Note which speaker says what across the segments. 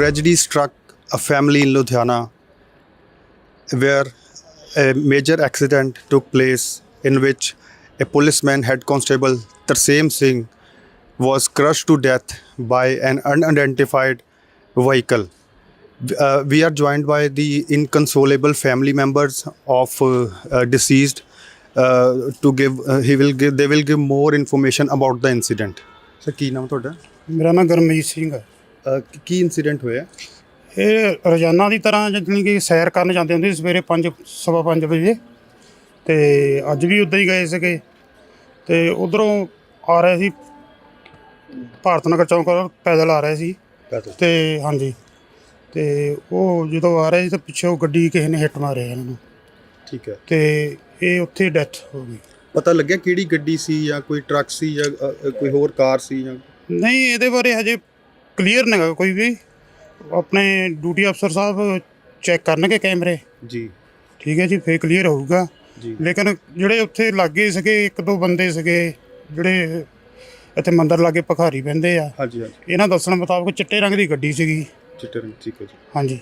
Speaker 1: tragedy struck a family in Ludhiana where a major accident took place in which a policeman, head constable Tarsem Singh, was crushed to death by an unidentified vehicle. Uh, we are joined by the inconsolable family members of uh, uh, deceased uh, to give uh, he will give they will give more information about the incident sir ਕੀ ਨਾਮ ਤੁਹਾਡਾ
Speaker 2: ਮੇਰਾ ਨਾਮ ਗਰਮਜੀਤ ਸਿੰਘ ਹੈ
Speaker 1: ਕੀ incident ਹੋਇਆ?
Speaker 2: ਇਹ ਰੋਜ਼ਾਨਾ ਦੀ ਤਰ੍ਹਾਂ ਜਿਵੇਂ ਕਿ ਸੈਰ ਕਰਨ ਜਾਂਦੇ ਹੁੰਦੇ ਸੀ ਸਵੇਰੇ 5 ਸਵਾ ਪੰਜ ਵਜੇ ਤੇ ਅੱਜ ਵੀ ਉੱਦਾਂ ਹੀ ਗਏ ਸੀਗੇ ਤੇ ਉਧਰੋਂ ਆ ਰਹੇ ਸੀ ਭਾਰਤ ਨਗਰ ਚੌਂਕ ਵੱਲ ਪੈਦਲ ਆ ਰਹੇ ਸੀ ਤੇ ਹਾਂਜੀ ਤੇ ਉਹ ਜਦੋਂ ਆ ਰਹੇ ਸੀ ਤਾਂ ਪਿੱਛੋਂ ਗੱਡੀ ਕਿਸੇ ਨੇ ਹਿੱਟ ਮਾਰਿਆ ਇਹਨਾਂ ਨੂੰ।
Speaker 1: ਠੀਕ ਹੈ।
Speaker 2: ਤੇ ਇਹ ਉੱਥੇ ਡੈਥ ਹੋ ਗਈ।
Speaker 1: ਪਤਾ ਲੱਗਿਆ ਕਿਹੜੀ ਗੱਡੀ ਸੀ ਜਾਂ ਕੋਈ ਟਰੱਕ ਸੀ ਜਾਂ ਅ, ਅ, ਕੋਈ ਹੋਰ ਕਾਰ ਸੀ ਜਾਂ?
Speaker 2: ਨਹੀਂ ਇਹਦੇ ਬਾਰੇ ਹਜੇ ਕਲੀਅਰ ਨਹੀਂ ਹੈਗਾ ਕੋਈ ਵੀ। ਆਪਣੇ ਡਿਊਟੀ ਅਫਸਰ ਸਾਹਿਬ ਚੈੱਕ ਕਰਨਗੇ ਕੈਮਰੇ।
Speaker 1: ਜੀ।
Speaker 2: ਠੀਕ ਹੈ ਜੀ ਫੇਰ ਕਲੀਅਰ ਹੋਊਗਾ।
Speaker 1: ਜੀ।
Speaker 2: ਲੇਕਿਨ ਜਿਹੜੇ ਉੱਥੇ ਲੱਗੇ ਸੀਗੇ ਇੱਕ ਦੋ ਬੰਦੇ ਸੀਗੇ ਜਿਹੜੇ ਇੱਥੇ ਮੰਦਰ ਲਾਗੇ ਭਖਾਰੀ ਬਹਿੰਦੇ ਆ।
Speaker 1: ਹਾਂਜੀ ਹਾਂਜੀ।
Speaker 2: ਇਹਨਾਂ ਦੱਸਣ ਮੁਤਾਬਕ ਚਿੱਟੇ ਰੰਗ ਦੀ ਗੱਡੀ ਸੀਗੀ।
Speaker 1: ਚਿੱਟੇ ਰੰਗ ਠੀਕ ਹੈ ਜੀ।
Speaker 2: ਹਾਂਜੀ।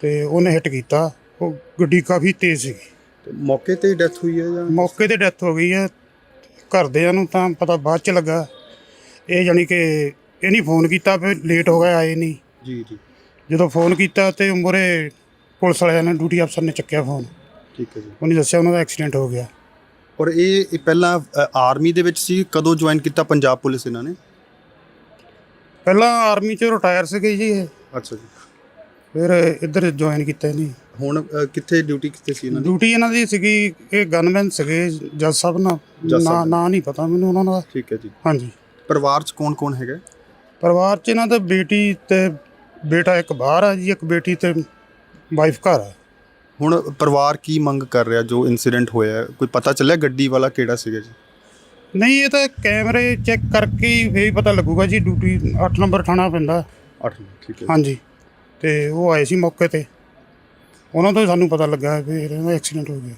Speaker 2: ਤੇ ਉਹਨੇ ਹਿੱਟ ਕੀਤਾ। ਉਹ ਗੱਡੀ ਕਾਫੀ ਤੇਜ਼ ਸੀਗੀ।
Speaker 1: ਤੇ ਮੌਕੇ ਤੇ ਡੈਥ ਹੋਈ ਹੈ ਜਾਂ?
Speaker 2: ਮੌਕੇ ਤੇ ਡੈਥ ਹੋ ਗਈ ਹੈ। ਘਰਦਿਆਂ ਨੂੰ ਤਾਂ ਪਤਾ ਬਾਅਦ ਚ ਲੱਗਾ। ਇਹ ਜਾਨੀ ਕਿ ਇਹ ਨਹੀਂ ਫੋਨ ਕੀਤਾ ਫਿਰ ਲੇਟ ਹੋ ਗਿਆ ਆਏ ਨਹੀਂ।
Speaker 1: ਜੀ ਜੀ।
Speaker 2: ਜਦੋਂ ਫੋਨ ਕੀਤਾ ਤੇ ਉਮਰੇ ਪੁਲਿਸ ਵਾਲਿਆਂ ਨੇ ਡਿਊਟੀ ਅਫਸਰ ਨੇ ਚੱਕਿਆ ਫੋਨ।
Speaker 1: ਠੀਕ ਹੈ ਜੀ।
Speaker 2: ਉਹਨੇ ਦੱਸਿਆ ਉਹਨਾਂ ਦਾ ਐਕਸੀਡੈਂਟ ਹੋ ਗਿਆ।
Speaker 1: ਔਰ ਇਹ ਇਹ ਪਹਿਲਾਂ ਆਰਮੀ ਦੇ ਵਿੱਚ ਸੀ? ਕਦੋਂ ਜੁਆਇਨ ਕੀਤਾ ਪੰਜਾਬ ਪੁਲਿਸ ਇਹਨਾਂ ਨੇ?
Speaker 2: ਪਹਿਲਾਂ ਆਰਮੀ ਚ ਰਿਟਾਇਰ ਸੀਗੇ ਜੀ ਇਹ।
Speaker 1: ਅੱਛਾ ਜੀ।
Speaker 2: ਫਿਰ ਇੱਧਰ ਜੁਆਇਨ ਕੀਤਾ ਇਹਨੇ
Speaker 1: ਹੁਣ ਅ, ਕਿੱਥੇ ਡਿਊਟੀ ਕਿੱਥੇ ਸੀ ਇਹਨਾਂ ਦੀ
Speaker 2: ਡਿਊਟੀ ਇਹਨਾਂ ਦੀ ਸੀਗੀ ਇਹ ਗਨਮੈਨ ਸੀਗੇ ਜੱਜ ਸਾਹਿਬ ਨਾਲ।
Speaker 1: ਜੱਜ
Speaker 2: ਨਾ
Speaker 1: ਸਾਹਿਬ।
Speaker 2: ਨਾਂ ਨਹੀਂ ਪਤਾ ਮੈਨੂੰ ਉਹਨਾਂ ਦਾ।
Speaker 1: ਠੀਕ ਹੈ ਜੀ।
Speaker 2: ਹਾਂਜੀ।
Speaker 1: ਪਰਿਵਾਰ ਚ ਕੌਣ ਕੌਣ ਹੈਗਾ?
Speaker 2: ਪਰਿਵਾਰ ਚ ਇਹਨਾਂ ਦਾ ਬੇਟੀ ਤੇ ਬੇਟਾ ਇੱਕ ਬਾਹਰ ਆ ਜੀ ਇੱਕ ਬੇਟੀ ਤੇ ਵਾਈਫ ਘਰ ਆ।
Speaker 1: ਹੁਣ ਪਰਿਵਾਰ ਕੀ ਮੰਗ ਕਰ ਰਿਹਾ ਜੋ ਇਨਸੀਡੈਂਟ ਹੋਇਆ? ਕੋਈ ਪਤਾ ਚੱਲਿਆ ਗੱਡੀ ਵਾਲਾ ਕਿਹੜਾ ਸੀਗਾ ਜੀ?
Speaker 2: ਨਹੀਂ ਇਹ ਤਾਂ ਕੈਮਰੇ ਚੈੱਕ ਕਰਕੇ ਹੀ ਫੇਰ ਪਤਾ ਲੱਗੂਗਾ ਜੀ ਡਿਊਟੀ 8 ਨੰਬਰ ਥਾਣਾ ਪੈਂਦਾ
Speaker 1: 8 ਠੀਕ ਹੈ।
Speaker 2: ਹਾਂਜੀ ਤੇ ਉਹ ਆਏ ਸੀ ਮੌਕੇ ਤੇ। ਉਹਨਾਂ ਤੋਂ ਹੀ ਸਾਨੂੰ ਪਤਾ ਲੱਗਾ ਫਿਰ ਇਹਦਾ ਐਕਸੀਡੈਂਟ ਹੋ ਗਿਆ।